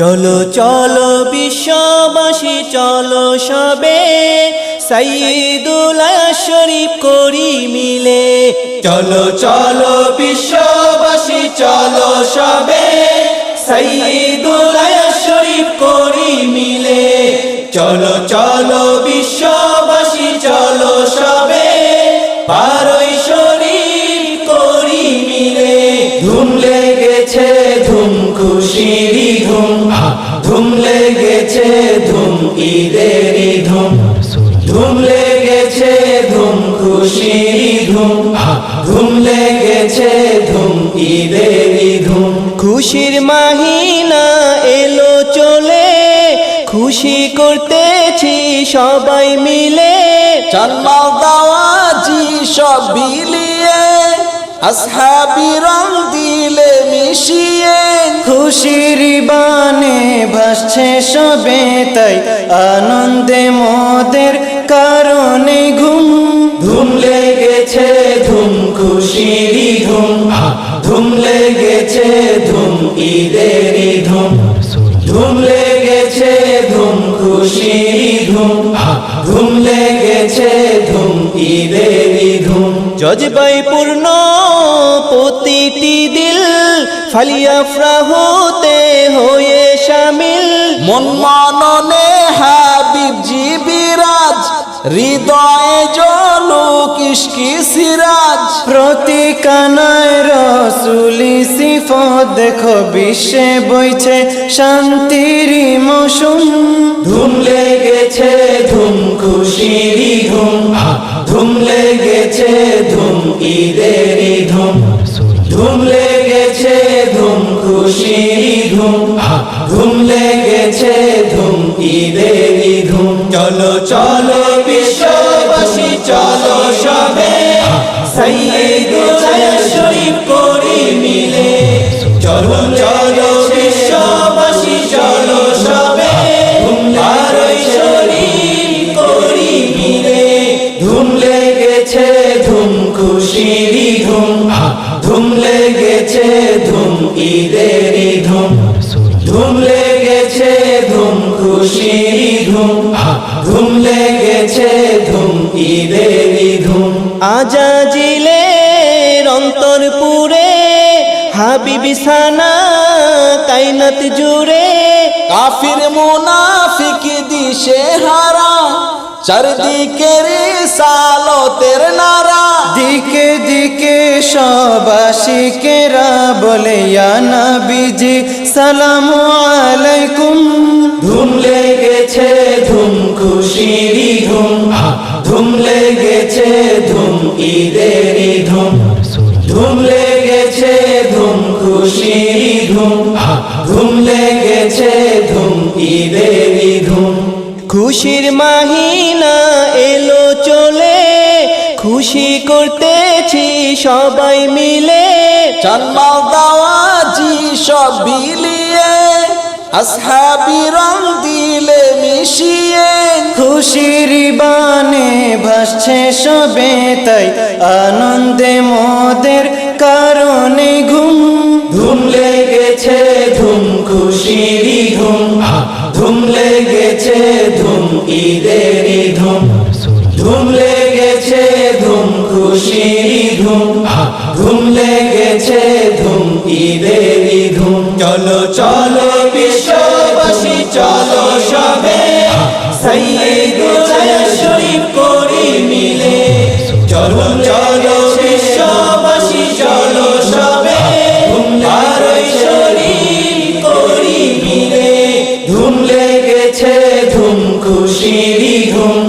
চলো চলো বিশ্ববাসী, চলো সবে সাইদুল শরীফ করি মিলে। চলো চলো বিশ্ববাসী, চলো সবে সাইদুল শরীফ করি মিলে। চলো চলো বিশ্ববাসী, চলো সবে পারই শরীফ করি মিলে। ধুম লেগেছে, ধুম ধুম খুশির মাহিনা এলো চলে খুশি করতেছি সবাই মিলে। চান্নাও দাওয়াজি সব বিলিয়ে আসহাবি রং দিলে মিশিয়ে। খুশির বানে ভাসছে সবে তাই আনন্দে মোদের কারণে ঘুম। ধুম লেগেছে ধুম খুশিরি ধুম। ধুম ধুম, ঈদেরই ধুম। ধুম লেগেছে ধুম খুশিরি ধুম। ধুম লেগেছে ধুম, ঈদেরই ধুম। জজবাই পূর্ণ প্রতিটি দিল ফালিয়া ফ্রাহুতে হয়ে শামিল মন মননে হাবিব জিবিরাজ হৃদয়ে জলুক ইশকি সিরাজ। প্রতি কানায় রসুলি সিফত, দেখো বিশ্বে বইছে শান্তির মৌসুম। ধুম লেগেছে ধুম খুশিরি ধুম। ধুম লেগেছে ধুম, ঈদেরই ধুম। ধুম লেগেছে ধুম খুশিরি ধুম। ধুম লেগেছে ধুম, ঈদেরই ধুম। চলো চলো খুশিরি ধুম ধুম লেগেছে ধুম, ঈদেরই ধুম। ধুম লেগেছে ধুম খুশিরি ধুম ধুম লেগেছে ধুম, ঈদেরই ধুম। আজাজিলে অন্তরপুরে হাবিবি সানা কাইনাত জুড়ে, কাফির মুনাফিক দিশে হারা চারদিকে সালতের নারা। দিকে দিকে সবাসিকেরা বলে ইয়া নবীজি সালামু আলাইকুম। ধুম লেগেছে ধুম খুশিরি ধুম। ধুম লেগেছে ধুম ঈদেরই ধুম। ধুম লেগেছে ধুম খুশিরি ধুম। ধুম লেগেছে ধুম ধুম খুশির মাহিনা এলো চলে খুশি করতেছি সবাই মিলে। চান্নাও দাওয়াজি সব বিলিয়ে আসহাবি রং দিলে মিশিয়ে। খুশির বানে ভাসছে সবে তাই আনন্দে মোদের কারণে ঘুম। ধুম লেগেছে ধুম খুশিরি ধুম লেগেছে ধুম ঈদের ধুম। ধুম লেগেছে ধুম খুশির ধুম। ধুম লেগেছে ধুম ঈদের ধুম। চলো চলো খুশিরি ধুম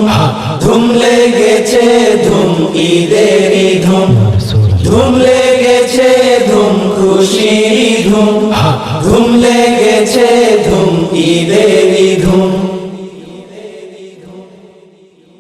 ধুম লেগেছে ধুম ঈদেরি ধুম। ধুম লেগেছে ধুম খুশিরি ধুম ধুম লেগে